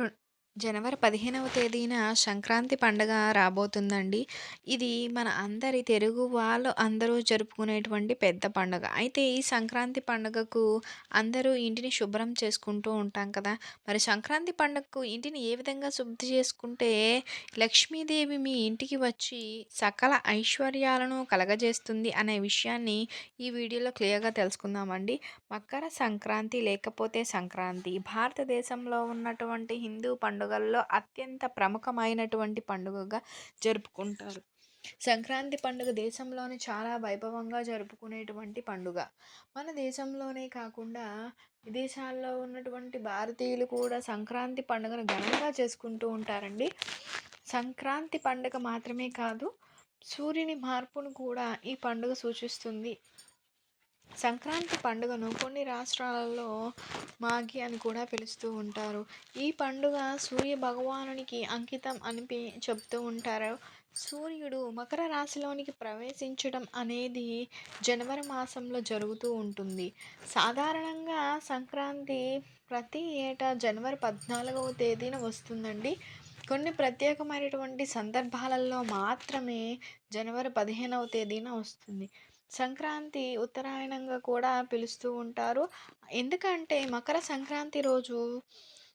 Don't జనవరి పదిహేనవ తేదీన సంక్రాంతి పండగ రాబోతుందండి. ఇది మన అందరి తెలుగు వాళ్ళు అందరూ జరుపుకునేటువంటి పెద్ద పండుగ. అయితే ఈ సంక్రాంతి పండుగకు అందరూ ఇంటిని శుభ్రం చేసుకుంటూ ఉంటాం కదా! మరి సంక్రాంతి పండుగకు ఇంటిని ఏ విధంగా శుద్ధి చేసుకుంటే లక్ష్మీదేవి మీ ఇంటికి వచ్చి సకల ఐశ్వర్యాలను కలగజేస్తుంది అనే విషయాన్ని ఈ వీడియోలో క్లియర్‌గా తెలుసుకుందామండి. మకర సంక్రాంతి లేకపోతే సంక్రాంతి భారతదేశంలో ఉన్నటువంటి హిందూ పండుగ పండుగల్లో అత్యంత ప్రముఖమైనటువంటి పండుగగా జరుపుకుంటారు. సంక్రాంతి పండుగ దేశంలోని చాలా వైభవంగా జరుపుకునేటువంటి పండుగ. మన దేశంలోనే కాకుండా విదేశాల్లో ఉన్నటువంటి భారతీయులు కూడా సంక్రాంతి పండుగను ఘనంగా చేసుకుంటూ ఉంటారండి. సంక్రాంతి పండుగ మాత్రమే కాదు సూర్యుని మార్పును కూడా ఈ పండుగ సూచిస్తుంది. సంక్రాంతి పండుగను కొన్ని రాష్ట్రాలలో మాఘి అని కూడా పిలుస్తూ ఉంటారు. ఈ పండుగ సూర్య భగవానునికి అంకితం అని చెప్తూ ఉంటారు. సూర్యుడు మకర రాశిలోనికి ప్రవేశించడం అనేది జనవరి మాసంలో జరుగుతూ ఉంటుంది. సాధారణంగా సంక్రాంతి ప్రతి ఏటా జనవరి పద్నాలుగవ తేదీన వస్తుందండి. కొన్ని ప్రత్యేకమైనటువంటి సందర్భాలలో మాత్రమే జనవరి పదిహేనవ తేదీన వస్తుంది. సంక్రాంతి ఉత్తరాయణంగా కూడా పిలుస్తూ ఉంటారు. ఎందుకంటే మకర సంక్రాంతి రోజు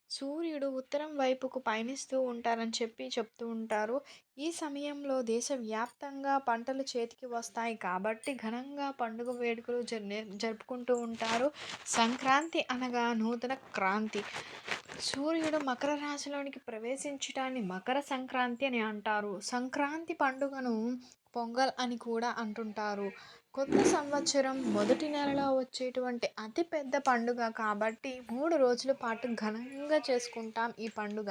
సూర్యుడు ఉత్తరం వైపుకు పయనిస్తూ ఉంటారని చెప్పి చెప్తూ ఉంటారు. ఈ సమయంలో దేశవ్యాప్తంగా పంటలు చేతికి వస్తాయి కాబట్టి ఘనంగా పండుగ వేడుకలు జరుపుకుంటూ ఉంటారు. సంక్రాంతి అనగా నూతన క్రాంతి. సూర్యుడు మకర రాశిలోనికి ప్రవేశించడాన్ని మకర సంక్రాంతి అని అంటారు. సంక్రాంతి పండుగను పొంగల్ అని కూడా అంటుంటారు. కొత్త సంవత్సరం మొదటి నెలలో వచ్చేటువంటి అతిపెద్ద పండుగ కాబట్టి మూడు రోజుల పాటు ఘనంగా చేసుకుంటాం ఈ పండుగ.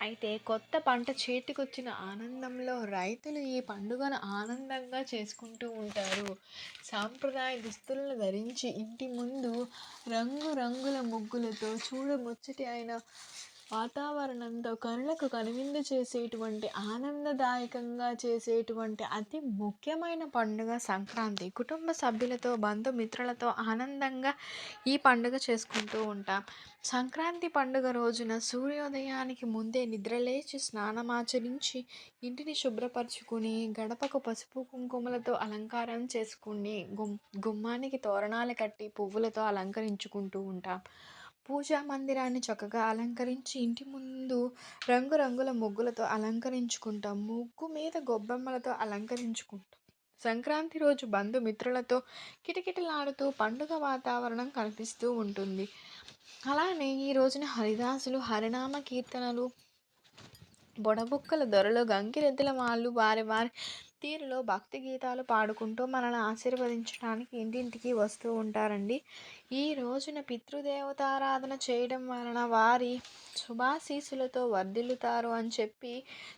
అయితే కొత్త పంట చేతికొచ్చిన ఆనందంలో రైతులు ఈ పండుగను ఆనందంగా చేసుకుంటూ ఉంటారు. సాంప్రదాయ దుస్తులను ధరించి ఇంటి ముందు రంగురంగుల ముగ్గులతో చూడముచ్చటి అయిన వాతావరణంతో కనులకు కనువిందు చేసేటువంటి ఆనందదాయకంగా చేసేటువంటి అతి ముఖ్యమైన పండుగ సంక్రాంతి. కుటుంబ సభ్యులతో బంధుమిత్రులతో ఆనందంగా ఈ పండుగ చేసుకుంటూ ఉంటాం. సంక్రాంతి పండుగ రోజున సూర్యోదయానికి ముందే నిద్రలేచి స్నానమాచరించి ఇంటిని శుభ్రపరచుకుని గడపకు పసుపు కుంకుమలతో అలంకారం చేసుకుని గుమ్ గుమ్మానికి తోరణాలు కట్టి పువ్వులతో అలంకరించుకుంటూ ఉంటాం. పూజా మందిరాన్ని చక్కగా అలంకరించి ఇంటి ముందు రంగురంగుల ముగ్గులతో అలంకరించుకుంటాం. ముగ్గు మీద గొబ్బెమ్మలతో అలంకరించుకుంటాం. సంక్రాంతి రోజు బంధుమిత్రులతో కిటకిటలాడుతూ పండుగ వాతావరణం కనిపిస్తూ ఉంటుంది. అలానే ఈ రోజున హరిదాసులు హరినామ కీర్తనలు బుడబుక్కల దొరలు గంగిరెద్దుల వాళ్ళు వారి వారి తీరులో భక్తి గీతాలు పాడుకుంటూ మనల్ని ఆశీర్వదించడానికి ఇంటింటికి వస్తూ ఉంటారండి. ఈ రోజున పితృదేవతారాధన చేయడం వలన వారి శుభాశీసులతో వర్ధిల్లుతారు అని చెప్పి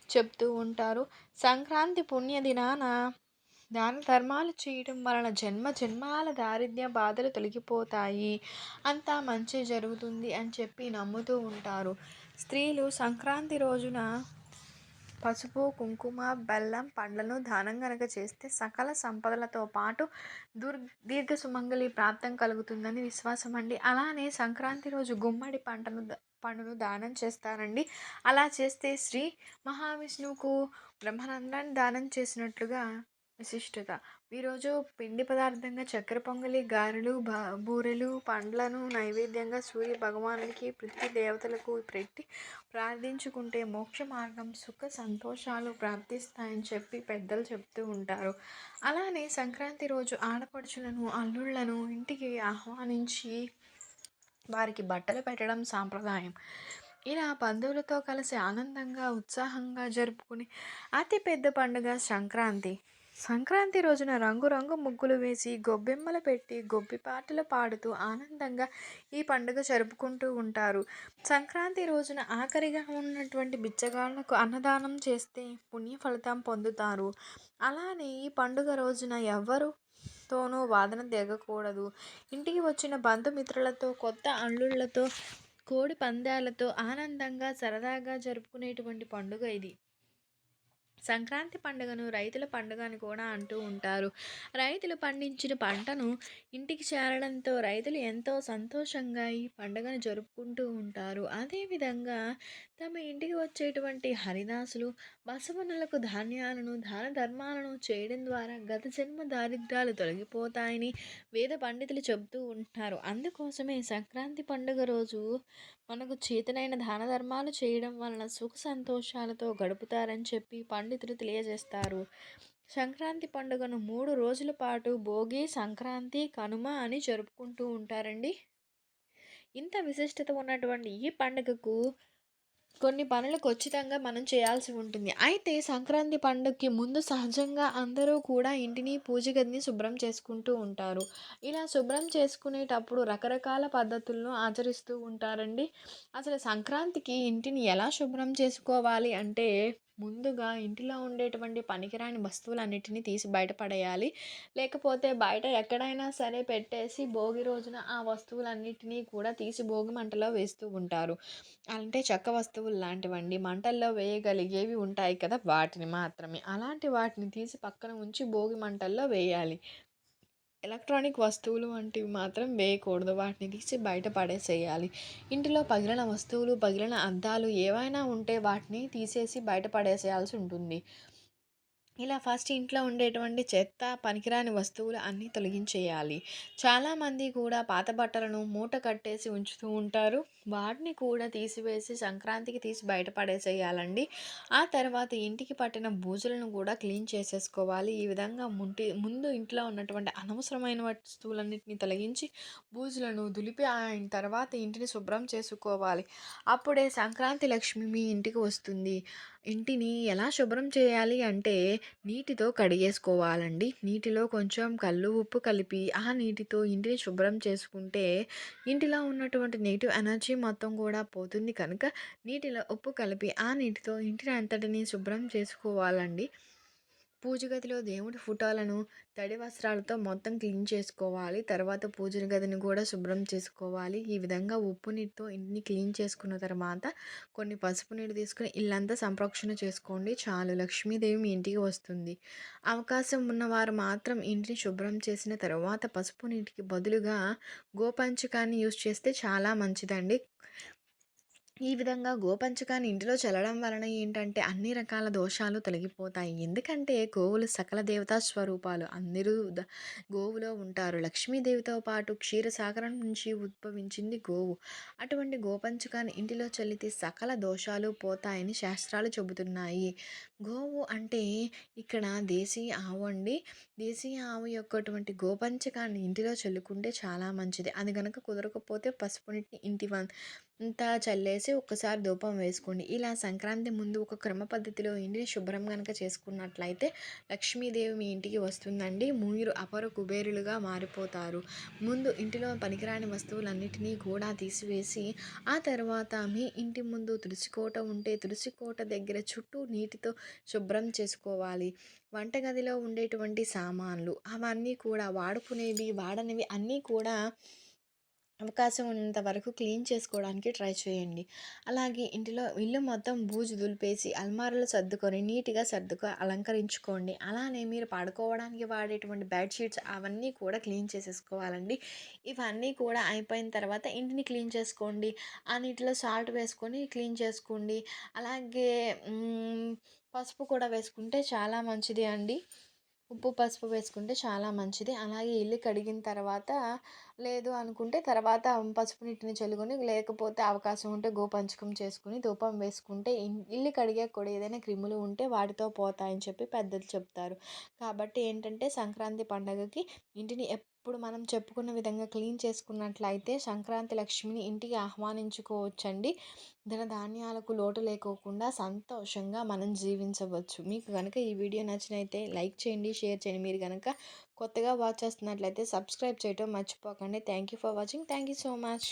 చెప్తూ ఉంటారు. సంక్రాంతి పుణ్యదినాన దాన ధర్మాలు చేయడం వలన జన్మ జన్మాల దారిద్ర్య బాధలు తొలగిపోతాయి. అంతా మంచి జరుగుతుంది అని చెప్పి నమ్ముతూ ఉంటారు. స్త్రీలు సంక్రాంతి రోజున పసుపు కుంకుమ బెల్లం పండ్లను దానం గనక చేస్తే సకల సంపదలతో పాటు దుర్ దీర్ఘ సుమంగళి ప్రాప్తం కలుగుతుందని విశ్వాసం అండి. అలానే సంక్రాంతి రోజు గుమ్మడి పంటను పండును దానం చేస్తారండి. అలా చేస్తే శ్రీ మహావిష్ణువుకు బ్రహ్మానందాన్ని దానం చేసినట్లుగా విశిష్టత. ఈరోజు పిండి పదార్థంగా చక్కెర పొంగలి, గారెలు, బ బూరెలు, పండ్లను నైవేద్యంగా సూర్య భగవానునికి ప్రతి దేవతలకు పెట్టి ప్రార్థించుకుంటే మోక్ష మార్గం, సుఖ సంతోషాలు ప్రాప్తిస్తాయని చెప్పి పెద్దలు చెప్తూ ఉంటారు. అలానే సంక్రాంతి రోజు ఆడపడుచులను, అల్లుళ్ళను ఇంటికి ఆహ్వానించి వారికి బట్టలు పెట్టడం సాంప్రదాయం. ఇలా బంధువులతో కలిసి ఆనందంగా, ఉత్సాహంగా జరుపుకునే అతిపెద్ద పండుగ సంక్రాంతి. సంక్రాంతి రోజున రంగురంగు ముగ్గులు వేసి గొబ్బెమ్మలు పెట్టి గొబ్బి పాటలు పాడుతూ ఆనందంగా ఈ పండుగ జరుపుకుంటూ ఉంటారు. సంక్రాంతి రోజున ఆఖరిగా ఉన్నటువంటి బిచ్చగాళ్ళకు అన్నదానం చేస్తే పుణ్య ఫలితం పొందుతారు. అలానే ఈ పండుగ రోజున ఎవ్వరు తోనూ వాదన దిగకూడదు. ఇంటికి వచ్చిన బంధుమిత్రులతో, కొత్త అల్లుళ్ళతో, కోడి పందాలతో ఆనందంగా సరదాగా జరుపుకునేటువంటి పండుగ ఇది. సంక్రాంతి పండుగను రైతుల పండుగ అని కూడా అంటూ ఉంటారు. రైతులు పండించిన పంటను ఇంటికి చేరడంతో రైతులు ఎంతో సంతోషంగా ఈ పండుగను జరుపుకుంటూ ఉంటారు. అదేవిధంగా తమ ఇంటికి వచ్చేటువంటి హరిదాసులు బసవనులకు ధాన్యాలను దాన ధర్మాలను చేయడం ద్వారా గత జన్మ దారిద్ర్యాలు తొలగిపోతాయని వేద పండితులు చెబుతూ ఉంటారు. అందుకోసమే సంక్రాంతి పండుగ రోజు మనకు చేతనైన దాన ధర్మాలు చేయడం వలన సుఖ సంతోషాలతో గడుపుతారని చెప్పి పండితులు తెలియజేస్తారు. సంక్రాంతి పండుగను మూడు రోజుల పాటు భోగి సంక్రాంతి కనుమ అని జరుపుకుంటూ ఉంటారండి. ఇంత విశిష్టత ఉన్నటువంటి ఈ పండుగకు కొన్ని పనులు ఖచ్చితంగా మనం చేయాల్సి ఉంటుంది. అయితే సంక్రాంతి పండుగకి ముందు సహజంగా అందరూ కూడా ఇంటిని పూజ గదిని శుభ్రం చేసుకుంటూ ఉంటారు. ఇలా శుభ్రం చేసుకునేటప్పుడు రకరకాల పద్ధతులను ఆచరిస్తూ ఉంటారండి. అసలు సంక్రాంతికి ఇంటిని ఎలా శుభ్రం చేసుకోవాలి అంటే ముందుగా ఇంటిలో ఉండేటువంటి పనికిరాని వస్తువులన్నిటిని తీసి బయటపడేయాలి లేకపోతే బయట ఎక్కడైనా సరే పెట్టేసి భోగి రోజున ఆ వస్తువులన్నిటినీ కూడా తీసి భోగి మంటలో వేస్తూ ఉంటారు. అంటే చెక్క వస్తువులు లాంటివండి. మంటల్లో వేయగలిగేవి ఉంటాయి కదా వాటిని మాత్రమే. అలాంటి వాటిని తీసి పక్కన ఉంచి భోగి మంటల్లో వేయాలి. ఎలక్ట్రానిక్ వస్తువులు వంటివి మాత్రం వేయకూడదు. వాటిని తీసి బయట పడేసేయాలి. ఇంటిలో పగిలిన వస్తువులు పగిలిన అద్దాలు ఏవైనా ఉంటే వాటిని తీసేసి బయట పడేసేయాల్సి ఉంటుంది. ఇలా ఫస్ట్ ఇంట్లో ఉండేటువంటి చెత్త పనికిరాని వస్తువులు అన్నీ తొలగించేయాలి. చాలామంది కూడా పాత బట్టలను మూట కట్టేసి ఉంచుతూ ఉంటారు. వాటిని కూడా తీసివేసి సంక్రాంతికి తీసి బయటపడేసేయాలండి ఆ తర్వాత ఇంటికి పట్టిన బూజులను కూడా క్లీన్ చేసేసుకోవాలి. ఈ విధంగా ముంటి ముందు ఇంట్లో ఉన్నటువంటి అనవసరమైన వస్తువులన్నింటినీ తొలగించి బూజులను దులిపి అయిన తర్వాత ఇంటిని శుభ్రం చేసుకోవాలి. అప్పుడే సంక్రాంతి లక్ష్మి మీ ఇంటికి వస్తుంది. ఇంటిని ఎలా శుభ్రం చేయాలి అంటే నీటితో కడిగేసుకోవాలండి. నీటిలో కొంచెం కళ్ళు ఉప్పు కలిపి ఆ నీటితో ఇంటిని శుభ్రం చేసుకుంటే ఇంటిలో ఉన్నటువంటి నెగిటివ్ ఎనర్జీ మొత్తం కూడా పోతుంది. కనుక నీటిలో ఉప్పు కలిపి ఆ నీటితో ఇంటిని అంతటిని శుభ్రం చేసుకోవాలండి. పూజ గదిలో దేవుడి ఫోటోలను తడి వస్త్రాలతో మొత్తం క్లీన్ చేసుకోవాలి. తర్వాత పూజ గదిని కూడా శుభ్రం చేసుకోవాలి. ఈ విధంగా ఉప్పు నీటితో ఇంటిని క్లీన్ చేసుకున్న తర్వాత కొన్ని పసుపు నీరు తీసుకుని ఇల్లంతా సంరక్షణ చేసుకోండి. చాలు. లక్ష్మీదేవి మీ ఇంటికి వస్తుంది. అవకాశం ఉన్నవారు మాత్రం ఇంటిని శుభ్రం చేసిన తర్వాత పసుపు నీటికి బదులుగా గోపంచకాన్ని యూజ్ చేస్తే చాలా మంచిదండి. ఈ విధంగా గోపంచకాన్ని ఇంటిలో చల్లడం వలన ఏంటంటే అన్ని రకాల దోషాలు తొలగిపోతాయి. ఎందుకంటే గోవులు సకల దేవతా స్వరూపాలు. అందరూ గోవులో ఉంటారు. లక్ష్మీదేవితో పాటు క్షీరసాగరం నుంచి ఉద్భవించింది గోవు. అటువంటి గోపంచకాన్ని ఇంటిలో చల్లితే సకల దోషాలు పోతాయని శాస్త్రాలు చెబుతున్నాయి. గోవు అంటే ఇక్కడ దేశీయ ఆవు అండి. దేశీయ ఆవు యొక్కటువంటి గోపంచకాన్ని ఇంటిలో చల్లుకుంటే చాలా మంచిది. అది కనుక కుదరకపోతే పసుపు నీటిని ఇంటి అంతా చల్లేసి ఒక్కసారి ధూపం వేసుకోండి. ఇలా సంక్రాంతి ముందు ఒక క్రమ పద్ధతిలో ఇంటిని శుభ్రం కనుక చేసుకున్నట్లయితే లక్ష్మీదేవి మీ ఇంటికి వస్తుందండి. మీరు అపర కుబేరులుగా మారిపోతారు. ముందు ఇంటిలో పనికిరాని వస్తువులన్నిటినీ కూడా తీసివేసి ఆ తర్వాత మీ ఇంటి ముందు తులసికోట ఉంటే తులసికోట దగ్గర చుట్టూ నీటితో శుభ్రం చేసుకోవాలి. వంటగదిలో ఉండేటువంటి సామాన్లు అవన్నీ కూడా వాడుకునేవి వాడనివి అన్నీ కూడా అవకాశం ఉన్నంత వరకు క్లీన్ చేసుకోవడానికి ట్రై చేయండి. అలాగే ఇంటిలో ఇల్లు మొత్తం బూజు దులిపేసి అల్మారాలు సర్దుకొని నీట్గా సర్దుకొని అలంకరించుకోండి. అలానే మీరు పడుకోవడానికి వాడేటువంటి బెడ్షీట్స్ అవన్నీ కూడా క్లీన్ చేసేసుకోవాలండి. ఇవన్నీ కూడా అయిపోయిన తర్వాత ఇంటిని క్లీన్ చేసుకోండి. ఆ నీటిలో సాల్ట్ వేసుకొని క్లీన్ చేసుకోండి. అలాగే పసుపు కూడా వేసుకుంటే చాలా మంచిది అండి. ఉప్పు పసుపు వేసుకుంటే చాలా మంచిది. అలాగే ఇల్లు కడిగిన తర్వాత లేదు అనుకుంటే తర్వాత పసుపు నీటిని చల్లుకొని లేకపోతే అవకాశం ఉంటే గోపంచకం చేసుకుని ధూపం వేసుకుంటే ఇల్లు కడిగే కూడా ఏదైనా క్రిములు ఉంటే వాటితో పోతాయని చెప్పి పెద్దలు చెప్తారు. కాబట్టి ఏంటంటే సంక్రాంతి పండగకి ఇంటిని ఇప్పుడు మనం చెప్పుకున్న విధంగా క్లీన్ చేసుకున్నట్లయితే సంక్రాంతి లక్ష్మిని ఇంటికి ఆహ్వానించుకోవచ్చండి. ధనధాన్యాలకు లోటు లేకోకుండా సంతోషంగా మనం జీవించవచ్చు. మీకు కనుక ఈ వీడియో నచ్చినైతే లైక్ చేయండి షేర్ చేయండి. మీరు కనుక కొత్తగా వాచ్ చేస్తున్నట్లయితే సబ్స్క్రైబ్ చేయడం మర్చిపోకండి. Thank you for watching thank you so much